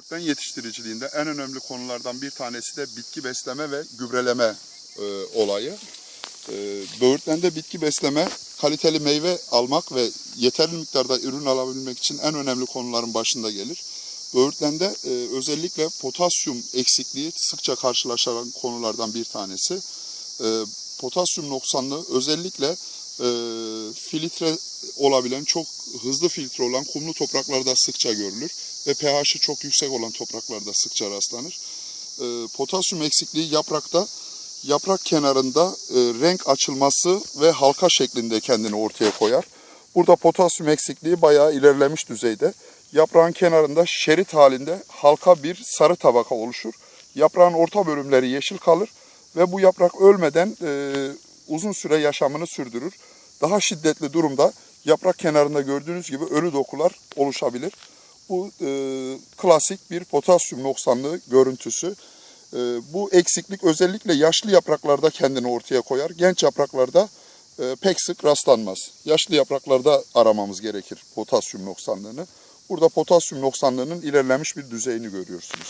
Böğürtlen yetiştiriciliğinde en önemli konulardan bir tanesi de bitki besleme ve gübreleme e, olayı. E, böğürtlende bitki besleme, kaliteli meyve almak ve yeterli miktarda ürün alabilmek için en önemli konuların başında gelir. Böğürtlende e, özellikle potasyum eksikliği sıkça karşılaşılan konulardan bir tanesi. E, potasyum noksanlığı özellikle e, filtre olabilen, çok hızlı filtre olan kumlu topraklarda sıkça görülür ve pH'i çok yüksek olan topraklarda sıkça rastlanır. E, potasyum eksikliği yaprakta, yaprak kenarında e, renk açılması ve halka şeklinde kendini ortaya koyar. Burada potasyum eksikliği bayağı ilerlemiş düzeyde. Yaprağın kenarında şerit halinde halka bir sarı tabaka oluşur. Yaprağın orta bölümleri yeşil kalır ve bu yaprak ölmeden e, uzun süre yaşamını sürdürür. Daha şiddetli durumda yaprak kenarında gördüğünüz gibi ölü dokular oluşabilir. Bu e, klasik bir potasyum noksanlığı görüntüsü. E, bu eksiklik özellikle yaşlı yapraklarda kendini ortaya koyar. Genç yapraklarda e, pek sık rastlanmaz. Yaşlı yapraklarda aramamız gerekir potasyum noksanlığını. Burada potasyum noksanlığının ilerlemiş bir düzeyini görüyorsunuz.